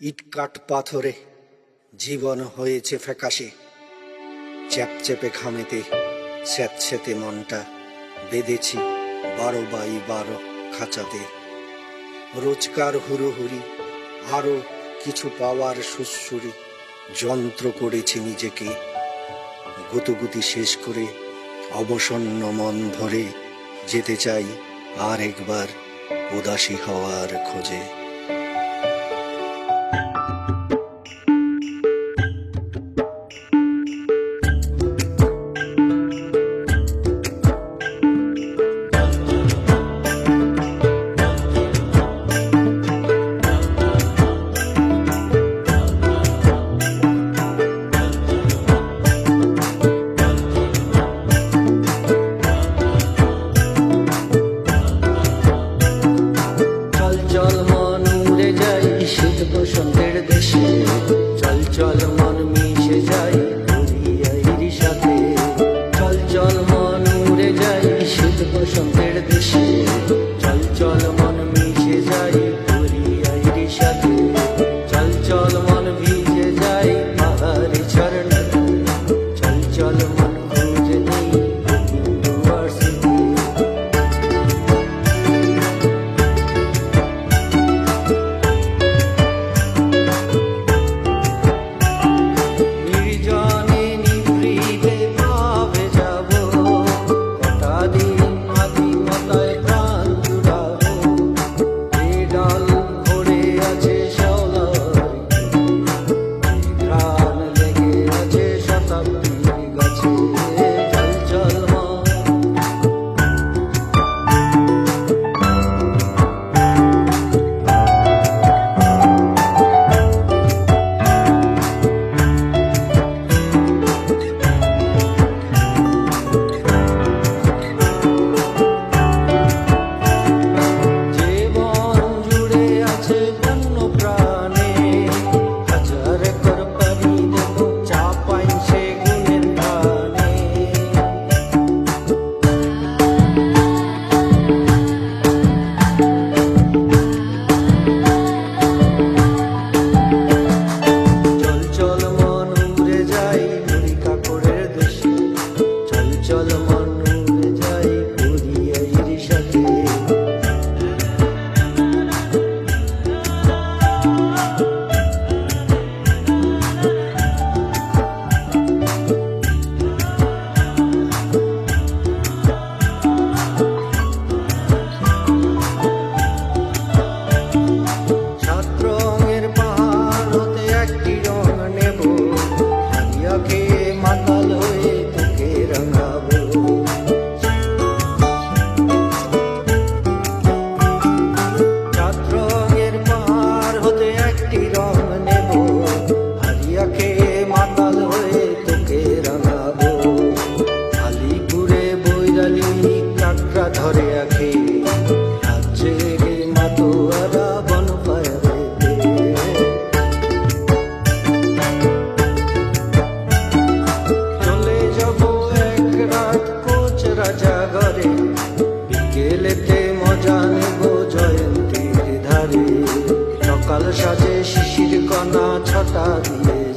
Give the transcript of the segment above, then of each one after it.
ইটকাট পাথরে জীবন হয়েছে ফ্যাকাশে। চ্যাপচেপে ঘামেতে স্যাঁতস্যাঁতে মনটা বেঁধেছি বারো বাই বারো খাঁচাতে। রোজকার হুড়োহুড়ি আরও কিছু পাওয়ার সুসুরি যন্ত্র করেছি নিজেকে। গুতুগুতি শেষ করে অবসন্ন মন ভরে যেতে চাই আর একবার উদাসী হওয়ার খোঁজে। সাজে শিশির কণা ছটা দিয়ে।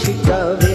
শিখাবে